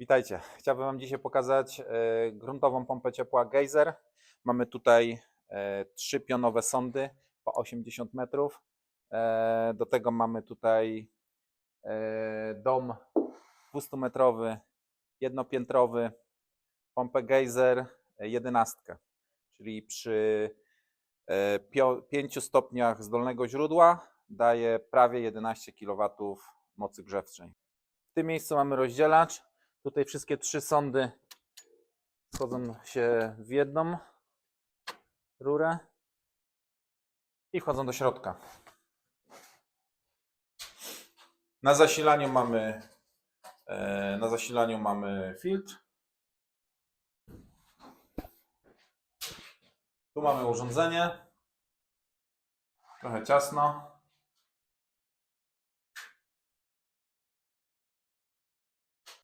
Witajcie. Chciałbym Wam dzisiaj pokazać e, gruntową pompę ciepła Geyser. Mamy tutaj e, trzy pionowe sondy po 80 metrów. E, Do tego mamy tutaj dom 200-metrowy, jednopiętrowy, pompę Geyser 11, czyli przy 5 stopniach zdolnego źródła daje prawie 11 kW mocy grzewczej. W tym miejscu mamy rozdzielacz. Tutaj wszystkie trzy sondy wchodzą się w jedną rurę i wchodzą do środka. Na zasilaniu mamy e, na zasilaniu mamy filtr. Tu mamy urządzenie. Trochę ciasno.